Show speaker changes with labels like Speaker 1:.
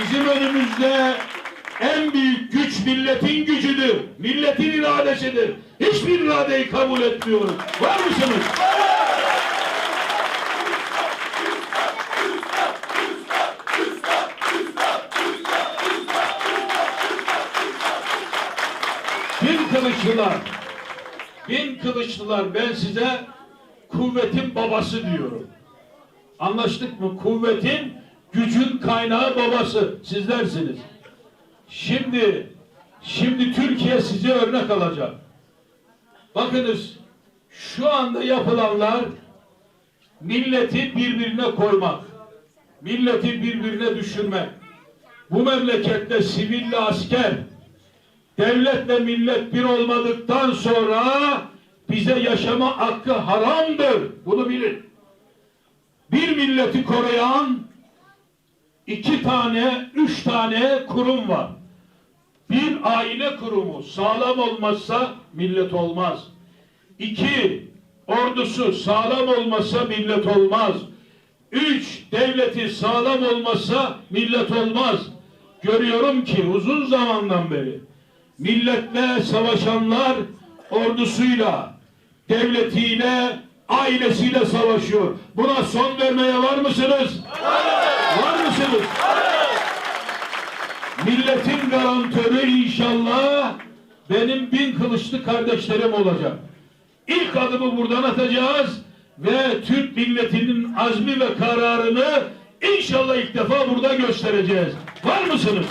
Speaker 1: Bizim önümüzde en büyük güç milletin gücüdür. Milletin iradesidir. Hiçbir iradeyi kabul etmiyoruz. Var mısınız? Bin kılıçlılar, bin kılıçlılar ben size kuvvetin babası diyorum. Anlaştık mı? Kuvvetin, gücün kaynağı babası sizlersiniz. Şimdi, şimdi Türkiye size örnek alacak. Bakınız, şu anda yapılanlar milleti birbirine koymak, milleti birbirine düşürmek. Bu memlekette siville asker, devletle millet bir olmadıktan sonra bize yaşama hakkı haramdır. Bunu bilin. Bir milleti koruyan iki tane, üç tane kurum var. Bir aile kurumu sağlam olmazsa millet olmaz. İki, ordusu sağlam olmasa millet olmaz. Üç, devleti sağlam olmasa millet olmaz. Görüyorum ki uzun zamandan beri milletle savaşanlar ordusuyla, devletiyle, ailesiyle savaşıyor. Buna son vermeye var mısınız? Var mısınız? Milletin garantörü inşallah benim bin kılıçlı kardeşlerim olacak. İlk adımı buradan atacağız ve Türk milletinin azmi ve kararını inşallah ilk defa burada göstereceğiz. Var mısınız?